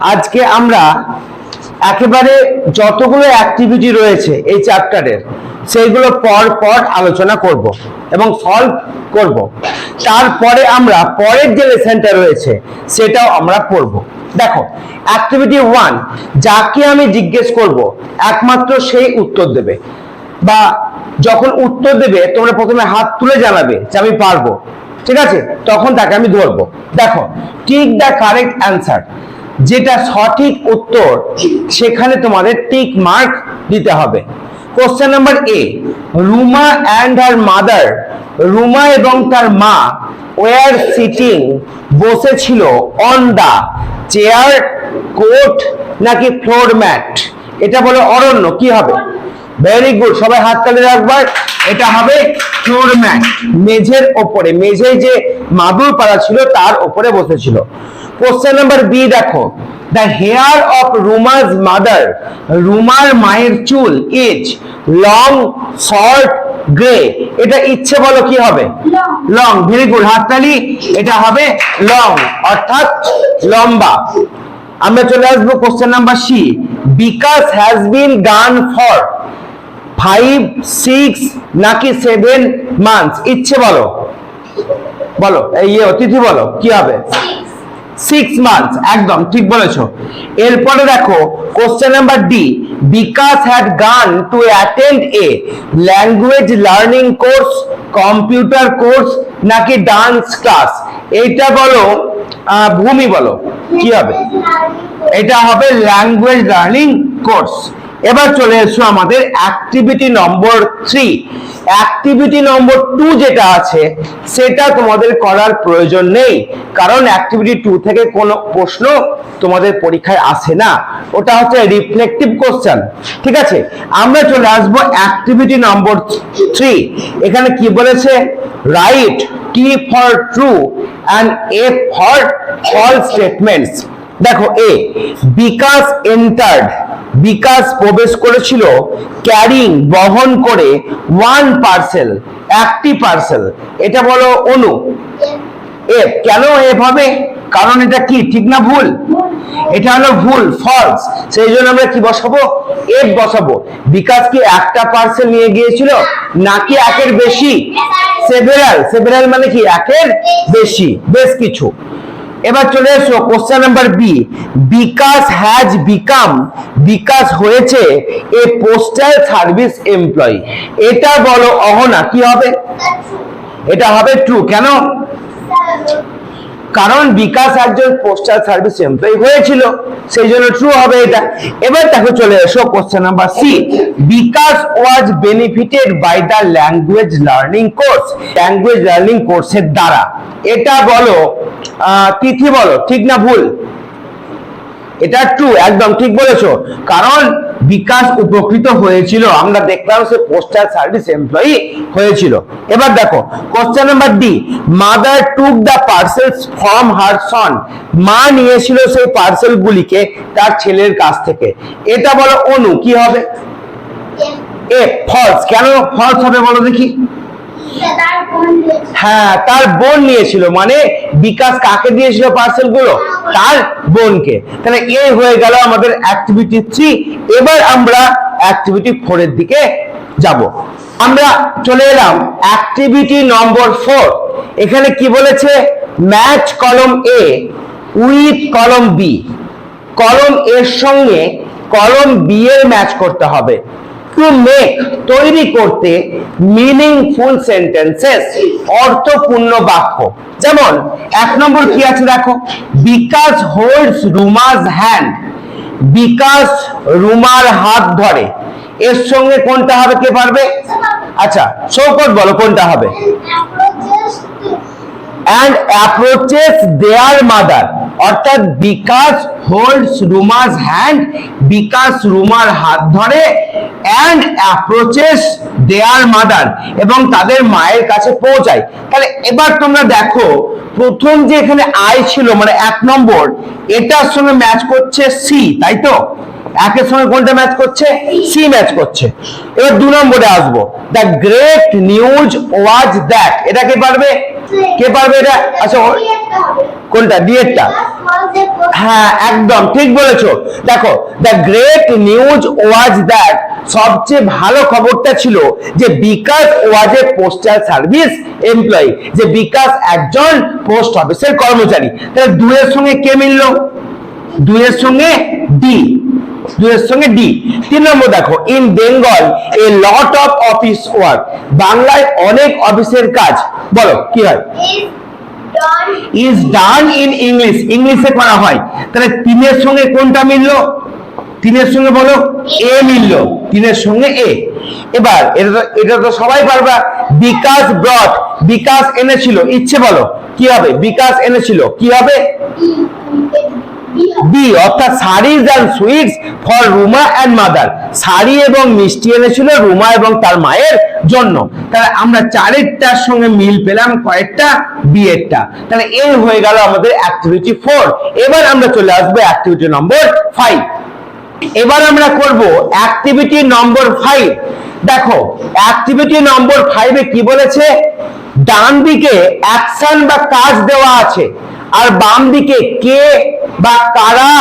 আজকে আমরা একেবারে যতগুলো অ্যাক্টিভিটি রয়েছে এই চ্যাপ্টারের সেইগুলো পর পর আলোচনা করব এবং সলভ করব। তারপরে আমরা পরের যে লেসনটা রয়েছে, সেটাও আমরা পড়ব। দেখো অ্যাক্টিভিটি ওয়ান যাকে আমি জিজ্ঞেস করব, একমাত্র সেই উত্তর দেবে। বা যখন উত্তর দেবে, তোমরা প্রথমে হাত তুলে জানাবে যে আমি পারব। ঠিক আছে? তখন তাকে আমি ধরবো। দেখো টিক দ্য কারেক্ট অ্যান্সার যেটা সঠিক উত্তর, সেখানে তোমাদের টিক মার্ক দিতে হবে। Question number A Ruma and her mother Ruma এবং তার মা ওয়ার সিটিং বসেছিল অন দা চেয়ার কোট নাকি ফ্লোর ম্যাট এটা বলে অরণ্য, কি হবে? ভেরি গুড সবাই হাত তালে রাখবার এটা হবে ফ্লোর ম্যাট মেঝের ওপরে মেঝে যে মাদুর পাড়া ছিল, তার ওপরে বসেছিল। কোশ্চেন নাম্বার বি দেখো। The hair of Ruma's mother রুমার মায়ের চুল ইজ লং শর্ট গ্রে এটা ইচ্ছে বলো কি হবে? লং ভেরি গুড হাততালি এটা হবে লং অর্থাৎ লম্বা। আমরা চলে আসব question number C Bikash has been gone for five six নাকি সেভেন মান্থস ইচ্ছে বলো। বলো এই ইয়ে অতিথি বলো কি হবে? সিক্স মান্থস একদম, ঠিক বলেছ। এরপরে দেখো question number D Bikash had gone to attend a language learning course computer course নাকি ডান্স ক্লাস এইটা বলো ভূমি বলো, কি হবে? এটা হবে ল্যাঙ্গুয়েজ লার্নিং কোর্স এবার চলে এসো আমাদের activity number three activity number two যেটা আছে, সেটা তোমাদের করার প্রয়োজন নেই। কারণ অ্যাক্টিভিটি টু থেকে কোনো প্রশ্ন তোমাদের পরীক্ষায় আসে না। ওটা হচ্ছে রিফ্লেকটিভ কোশ্চেন ঠিক আছে? আমরা চলে আসব অ্যাক্টিভিটি নম্বর থ্রি এখানে কি বলেছে? Write T for true and F for false statements দেখো এ বিকাশ এন্টার্ড বিকাশ প্রবেশ করেছিল ক্যারিং বহন করে ওয়ান পার্সেল একটি পার্সেল এটা বলো অনু। এফ কেন এফ হবে কারণ এটা কি, ঠিক না ভুল? এটা হলো ভুল ফলস সেই জন্য আমরা কি বসাবো? এফ বসাবো। বিকাশ কি একটা পার্সেল নিয়ে গিয়েছিল? নাকি একের বেশি? সেভেরাল সেভেরাল মানে কি, একের বেশি। বেশ কিছু। এবার চলে এসো question number B Bikash has become Bikash হয়েছে এ পোস্টাল সার্ভিস এমপ্লয়ি এটা বলো অহনা, কি হবে? এটা হবে ট্রু কেন? কারণ বিকাশ একজন পোস্টাল সার্ভিস এমপ্লয়ি হয়েছিল, সেই জন্য ট্রু হবে এটা। এবার দেখো চলে এসো question number C Bikash was benefited by the language learning course language learning কোর্সের দ্বারা। এটা বলো তিথি বলো, ঠিক না ভুল? এটা ট্রু একদম ঠিক বলেছ। কারণ বিকাশ উপকৃত হয়েছিল। আমরা দেখলাম সে পোস্টাল সার্ভিস এমপ্লয়ি হয়েছিল। এবার দেখো question number D mother took the parcels from her son মা নিয়েছিল সেই পার্সেল গুলিকে তার ছেলের কাছ থেকে। এটা বলো অনু কি হবে? এ ফলস কেন ফলস হবে বলো দেখি। হ্যাঁ তার বোন নিয়েছিল। মানে বিকাশ কাকে দিয়েছিল পার্সেলগুলো? তার বোনকে। তাহলে এ হয়ে গেল আমাদের অ্যাক্টিভিটি থ্রি এবার আমরা অ্যাক্টিভিটি ফোর এর দিকে যাব। আমরা চলে এলাম অ্যাক্টিভিটি নম্বর ফোর এখানে কি বলেছে? ম্যাচ কলম এ উইথ কলম বি কলম এর সঙ্গে কলম বি এর ম্যাচ করতে হবে। টু মেক তৈরি করতে মিনিংফুল সেন্টেন্সেস অর্থপূর্ণ বাক্য। যেমন এক নম্বর কি আছে দেখো? বিকাশ হোল্ডস রুমাস হ্যান্ড বিকাশ রুমার হাত ধরে। এর সঙ্গে কোনটা হবে কে পারবে? আচ্ছা শৌকত বলো কোনটা হবে? অ্যান্ড অ্যাপ্রোচেস দেয়ার মাদার অর্থাৎ বিকাশ হোল্ডস রুমাস হ্যান্ড বিকাশ রুমার হাত ধরে অ্যান্ড অ্যাপ্রোচেস দেয়ার মাদার এবং তাদের মায়ের কাছে পৌঁছায়। তাহলে এবার তোমরা দেখো, প্রথম যে এখানে আই ছিল মানে এক নম্বর, এটার সঙ্গে ম্যাচ করছে সি তাই তো? একের সঙ্গে কোনটা ম্যাচ করছে? সি ম্যাচ করছে। এবার দু নম্বরে আসব। The great news was that এটা কে পারবে? কে পারবে এটা? আচ্ছা কোনটা? ডিএরটা হ্যাঁ একদম, ঠিক বলেছ। দেখো the great news was that সবচেয়ে ভালো খবরটা ছিল যে Bikash was a postal service employee যে বিকাশ একজন পোস্ট অফিসের কর্মচারী। তাহলে দুয়ের সঙ্গে কে মিললো? দুয়ের সঙ্গে ডি দুয়ের সঙ্গে ডি তিন নম্বর দেখো in Bengal a lot of office work বাংলায় অনেক অফিসের কাজ। বলো, কি হয়? ইজ ডান ইন ইংলিশ ইংলিশে করা হয়। তাহলে তিনের সঙ্গে কোনটা মিললো? তিনের সঙ্গে বলো এ মিললো। তিনের সঙ্গে এ। এবার এটা তো এটা তো সবাই পারবা। বিকাশ ব্রট বিকাশ এনেছিল। ইচ্ছে বলো কি হবে? বিকাশ এনেছিল। কি হবে? বি অর্থাৎ saris and sweets for Ruma and mother sari এবং মিষ্টি এনেছিল রুমা এবং তার মায়ের জন্য। তাহলে আমরা চারেরটার সঙ্গে মিল পেলাম, কয়েকটা বি এরটা তাহলে এই হয়ে গেল আমাদের অ্যাক্টিভিটি ফোর এবার আমরা চলে আসব অ্যাক্টিভিটি নম্বর ফাইভ এবার আমরা করব অ্যাক্টিভিটি নম্বর ফাইভ দেখো অ্যাক্টিভিটি নম্বর ফাইভে কি বলেছে? ডান দিকে অ্যাকশন বা কাজ দেওয়া আছে। আর বাম দিকে কে বা কারা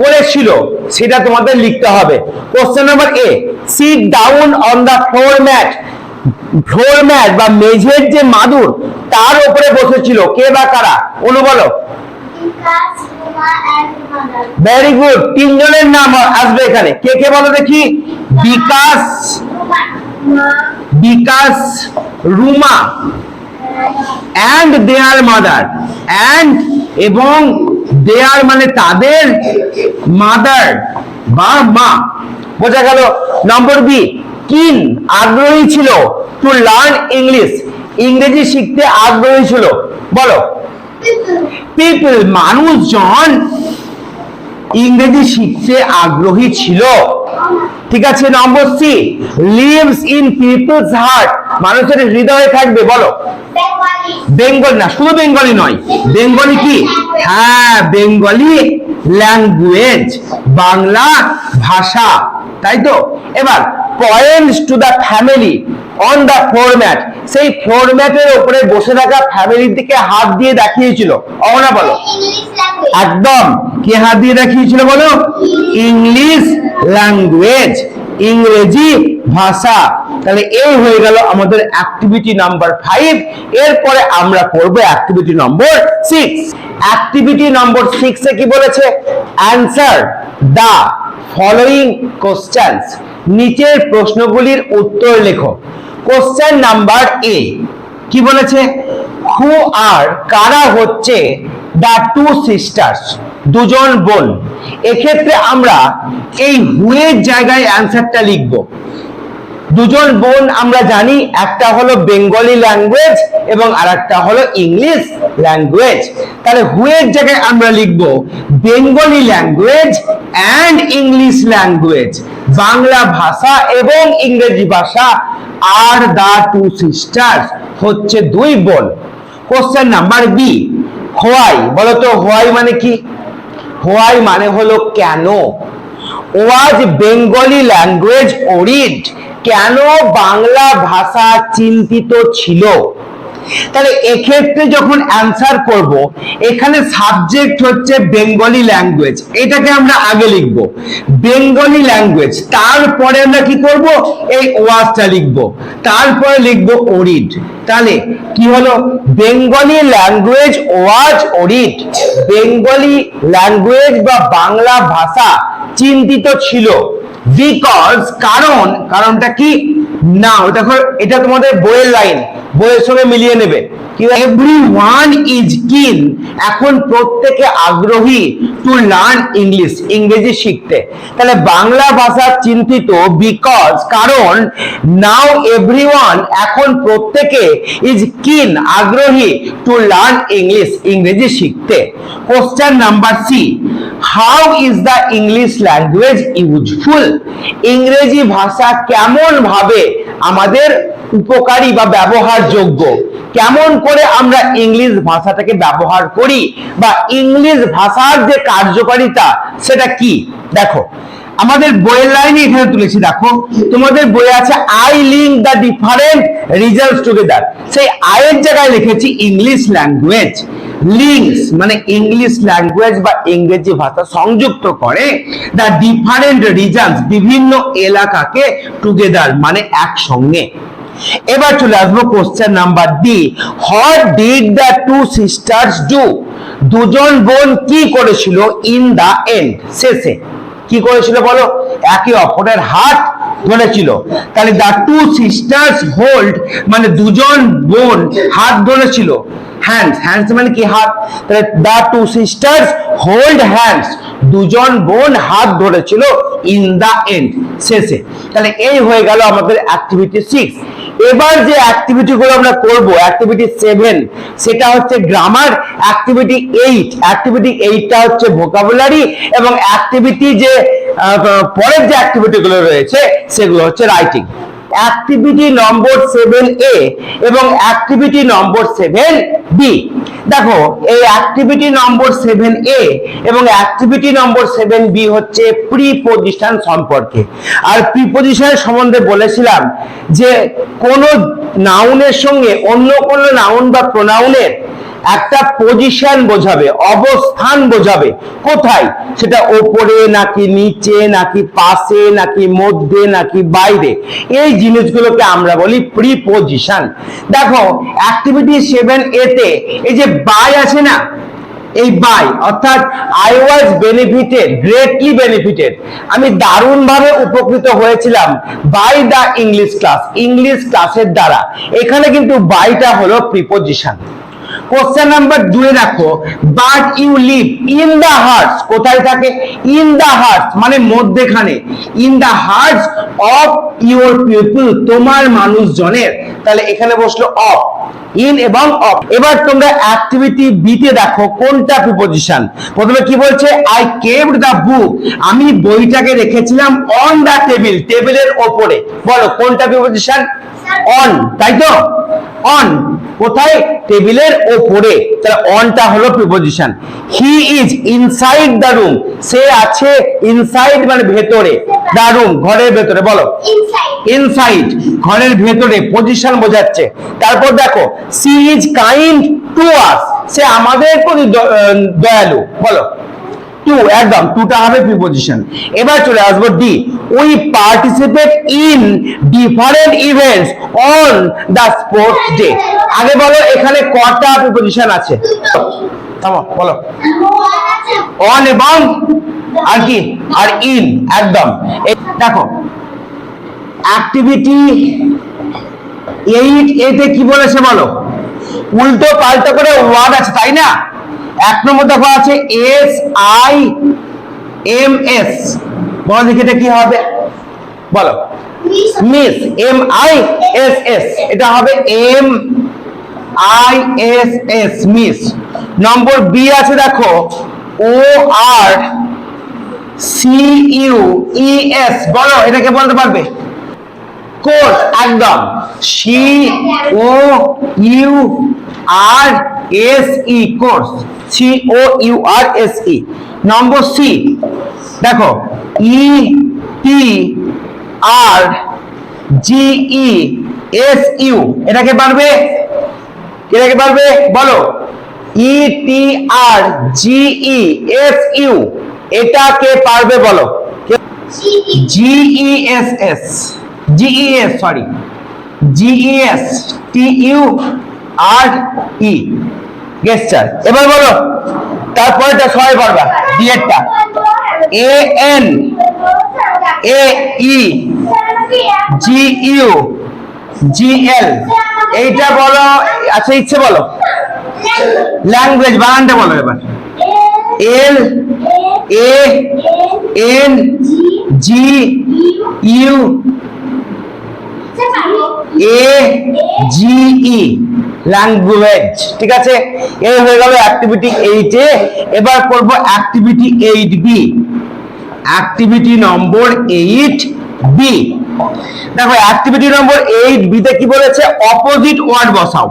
করেছিল সেটা তোমাদের লিখতে হবে। Question number A sit down on the floor mat floor mat বা মেঝের যে মাদুর তার উপরে বসেছিল। কে বা কারা? অনু বলো। ভেরি গুড তিনজনের নাম আসবে এখানে। কে কে বলো দেখি? Bikash Bikash Ruma. And their mother and এবং দেয়ার মানে তাদের মাদার বা মা। বোঝা গেল? নম্বর বি কিন আগ্রহী ছিল। টু লার্ন ইংলিশ ইংরেজি শিখতে আগ্রহী ছিল। বলো। পিপল মানুষজন ইংরেজি শিখতে আগ্রহী ছিল। ঠিক আছে number C lives in people's heart মানুষের হৃদয়ে থাকবে বলো। বেঙ্গল না শুধু বেঙ্গলি নয় বেঙ্গলি কি? হ্যাঁ বেঙ্গলি ল্যাঙ্গুয়েজ বাংলা ভাষা তাই তো? এবার points to the family on the format সেই ফোরম্যাটের উপরে বসে থাকা ফ্যামিলির দিকে হাত দিয়ে দেখিয়েছিল। অবনা বলো। একদম। কি হাত দিয়ে দেখিয়েছিল বলো? ইংলিশ ল্যাঙ্গুয়েজ ইংরেজি ভাষা। তাহলে এই হয়ে গেল আমাদের অ্যাক্টিভিটি নাম্বার ফাইভ এরপরে আমরা করব activity number six activity number সিক্সে কি বলেছে? অ্যান্সার দা ফলোয়িং কোশ্চেন্স নিচের প্রশ্নগুলির উত্তর লেখো। কোশ্চেন নাম্বার এ কি বলেছে? হু আর কারা হচ্ছে দা টু সিস্টার্স দুজন বোন। এক্ষেত্রে আমরা এই হুয়ের জায়গায় অ্যান্সারটা লিখব। দুজন বোন আমরা জানি, একটা হলো বেঙ্গলি ল্যাঙ্গুয়েজ এবং আরেকটা হলো ইংলিশ ল্যাঙ্গুয়েজ তাহলে হুয়ের জায়গায় আমরা লিখব Bengali language and English language Bangla ভাষা এবং ইংরেজি ভাষা আর দা টু সিস্টার্স হচ্ছে দুই বল কোশ্চেন নাম্বার বি হোয়াই? বলতো, হোয়াই মানে কি? হোয়াই মানে হলো কেন? ওয়াজ বেঙ্গলি ল্যাঙ্গুয়েজ ওরিড কেন বাংলা ভাষা চিন্তিত ছিল? তাহলে এক্ষেত্রে যখন অ্যান্সার করব, এখানে সাবজেক্ট হচ্ছে বেঙ্গলি ল্যাঙ্গুয়েজ এটাকে আমরা আগে লিখব। বেঙ্গলি ল্যাঙ্গুয়েজ তারপরে আমরা কি করব? এই ওয়াজটা লিখব। তারপরে লিখব ওরিড তাহলে কি হলো? Bengali language was worried Bengali language বা বাংলা ভাষা চিন্তিত ছিল। বিকজ কারণ, কারণটা কি? না দেখো এটা তোমাদের বইয়ের লাইন বইয়ের সঙ্গে মিলিয়ে নেবে। এভরি ওয়ান ইজ কিন এখন প্রত্যেকে আগ্রহী টু লার্ন ইংলিশ ইংরেজি শিখতে। তাহলে বাংলা ভাষা চিন্তিত বিকজ কারণ নাও এভরিওয়ান এখন প্রত্যেকে ইজ কিন আগ্রহী টু লার্ন ইংলিশ ইংরেজি শিখতে। Question number C how is the English language useful ইংরেজি ভাষা কেমন ভাবে আমাদের উপকারী বা ব্যবহারযোগ্য। কেমন করে আমরা ইংলিশ ভাষাটাকে ব্যবহার করি বা ইংলিশ ভাষার যে কার্যকারিতা, সেটা কি? দেখো, আমাদের বইয়ের লাইনে এখানে তুলেছি, দেখো, তোমাদের বইয়ে আছে I link the different reasons together সেই আয়ের জায়গায় লিখেছি ইংলিশ ল্যাঙ্গুয়েজ লিঙ্কস মানে ইংলিশ ল্যাঙ্গুয়েজ বা ইংরেজি ভাষা সংযুক্ত করে দ্য ডিফারেন্ট রিজনস বিভিন্ন এলাকাকে টুগেদার মানে একসঙ্গে। এবার চলে আসব question number D what did the two sisters do দুজন বোন কি করেছিল ইন দা এন্ড শেষে। কি করেছিল বলো? একে অপরের হাত ধরেছিল। তাহলে দা টু সিস্টার্স হোল্ড মানে দুজন বোন হাত ধরেছিল। হ্যান্ডস হ্যান্ডস মানে কি হাত? তাহলে the two sisters hold hands দুজন বোন হাত ধরেছিল ইন দা এন্ড শেষে। তাহলে এই হয়ে গেল আমাদের অ্যাক্টিভিটি সিক্স এবার যে অ্যাক্টিভিটি গুলো আমরা করব অ্যাক্টিভিটি সেভেন সেটা হচ্ছে গ্রামার অ্যাক্টিভিটি এইট অ্যাক্টিভিটি এইটটা হচ্ছে ভোকাবুলারি এবং অ্যাক্টিভিটি যে পরের যে অ্যাক্টিভিটি গুলো রয়েছে, সেগুলো হচ্ছে writing activity number seven A এবং অ্যাক্টিভিটি নম্বর সেভেন বি দেখো, এই অ্যাক্টিভিটি নম্বর সেভেন এ এবং অ্যাক্টিভিটি নম্বর সেভেন বি হচ্ছে প্রিপোজিশন সম্পর্কে। আর প্রিপোজিশনের সম্বন্ধে বলেছিলাম যে কোন নাউনের সঙ্গে অন্য কোন নাউন বা প্রোনাউনের একটা পজিশন বোঝাবে, অবস্থান বোঝাবে, কোথায়? সেটা ওপরে নাকি নিচে, নাকি পাশে, নাকি মধ্যে, নাকি বাইরে। এই জিনিসগুলোকে আমরা বলি প্রিপোজিশন দেখো অ্যাক্টিভিটি সেভেন এতে এই যে বাই আছে না, এই বাই অর্থাৎ I was benefited greatly benefited আমি দারুণভাবে উপকৃত হয়েছিলাম by the English class English ক্লাসের দ্বারা। এখানে কিন্তু বাইটা হলো প্রিপোজিশন কোশ্চেন নাম্বার দুই রাখো but you live in the hearts কোথায় থাকে? ইন দা হার্টস মানে মধ্যেখানে। In the hearts of your people তোমার মানুষজনের। তাহলে এখানে বসল অফ ইন এবং অফ এবার তোমরা অ্যাক্টিভিটি বিতে দেখো কোনটা প্রিপোজিশন প্রথমে কি বলছে আই কেভড দা বুক আমি বইটাকে রেখেছিলাম অন দা টেবিল টেবিলের ওপরে। বলো কোনটা প্রিপোজিশন অন তাই তো? অন কোথায়? টেবিলের ওপরে। তাহলে অনটা হলো preposition he is inside the room সে আছে ইনসাইড মানে ভেতরে। দ্য রুম ঘরের ভেতরে বলো। ইনসাইড ঘরের ভেতরে পজিশন বোঝাচ্ছে। তারপর দেখো she is kind to us সে আমাদের প্রতি দয়ালু বলো। টু একদম টুটা হবে প্রিপোজিশন এবার চলে আসব D we participate in different events on the sports day আগে বলো এখানে কটা প্রিপোজিশন আছে? থামো বলো। অন এবং আর কি? আর ইন একদম। দেখো অ্যাক্টিভিটি এইট এতে কি বলেছে বলো? উল্টো পাল্টা করে ওয়ার্ড আছে তাই না? এক নম্বর দেখো আছে এস আই এম এস বলো দেখি এটা কি হবে? বলো। Miss M I S S এটা হবে M I S S miss number B আছে, দেখো. O R C U E S বলো, এটাকে বলতে পারবে? কোর্স একদম। C O U R S E course. C O U R S E number C দেখো। ই টি আর জি ই এস ইউ এটাকে পারবে? এটাকে পারবে? বলো। ই টি আর জি ই এস ইউ এটাকে পারবে বলো? G E S S G E S sorry G E S T U R E gesture এবার বলো। তারপরেটা সবাই পারবা। ডিএডটা এ N A E G U G L এইটা বলো আচ্ছা ইচ্ছে বলো। ল্যাঙ্গুয়েজ বানানটা বলো এবার। L A N G U A G E language ঠিক আছে? এই হয়ে গেল অ্যাক্টিভিটি এইটে এবার করব activity eight B activity number eight B দেখো অ্যাক্টিভিটি নম্বর এইট বিতে কি বলেছে? অপোজিট ওয়ার্ড বসাও।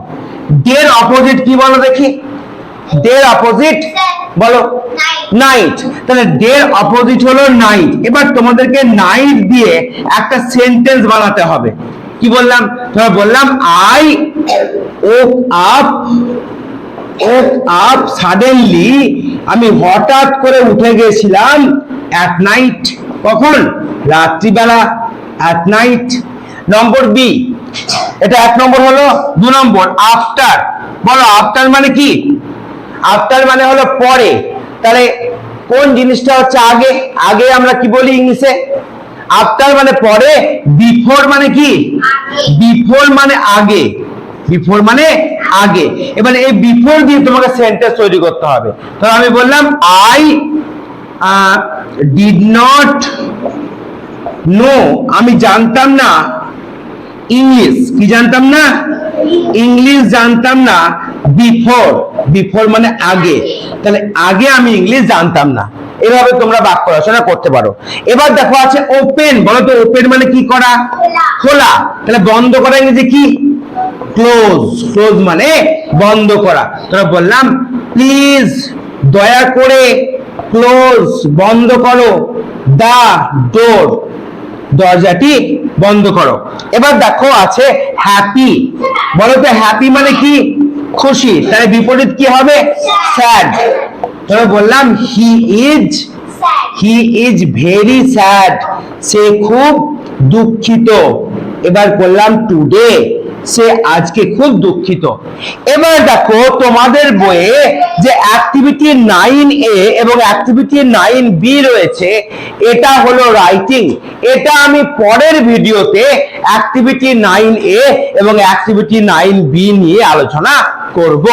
ডের অপোজিট কি বলো দেখি? ডের অপোজিট বলো। নাইট তাহলে ডে অপোজিট হলো নাইট এবার তোমাদেরকে নাইট দিয়ে একটা সেন্টেন্স বানাতে হবে। কি বললাম? তোমার বললাম I woke up woke up suddenly আমি হঠাৎ করে উঠে গেছিলাম অ্যাট নাইট কখন? রাত্রিবেলা। অ্যাট নাইট নম্বর বি এটা এক নম্বর হলো দু নম্বর আফটার বলো আফটার মানে কি? আফটার মানে হলো পরে। তাহলে কোন জিনিসটা হচ্ছে আগে? আগে আমরা কি বলি ইংলিশে? আফটার মানে পরে বিফোর মানে কি? বিফোর মানে আগে। বিফোর মানে আগে। এবারে এই বিফোর দিয়ে তোমাকে সেন্টেন্স তৈরি করতে হবে। তাহলে আমি বললাম আই ডিড নট নো আমি জানতাম না। ইংলিশ কি জানতাম না? ইংলিশ জানতাম না। বিফোর বিফোর মানে আগে। তাহলে আগে আমি ইংলিশ জানতাম না। এভাবে তোমরা বাক্য রচনা করতে পারো। এবার দেখো আছে ওপেন বলো তো ওপেন মানে কি করা? খোলা। তাহলে বন্ধ করা ইংরেজি কি? ক্লোজ ক্লোজ মানে বন্ধ করা। তোরা বললাম প্লিজ দয়া করে ক্লোজ বন্ধ করো। দা ডোর দরজাটি বন্ধ করো। এবার দেখো আছে হ্যাপি বলো তো হ্যাপি মানে কি? খুশি। তাহলে বিপরীত কি হবে? স্যাড তবে বললাম he is he is very sad সে খুব দুঃখিত। এবার বললাম টুডে সে আজকে খুব দুঃখিত। এবার দেখো তোমাদের বইয়ে যে অ্যাক্টিভিটি নাইন এ এবং অ্যাক্টিভিটি নাইন বি রয়েছে, এটা হলো রাইটিং এটা আমি পরের ভিডিওতে অ্যাক্টিভিটি নাইন এ এবং অ্যাক্টিভিটি নাইন বি নিয়ে আলোচনা করব।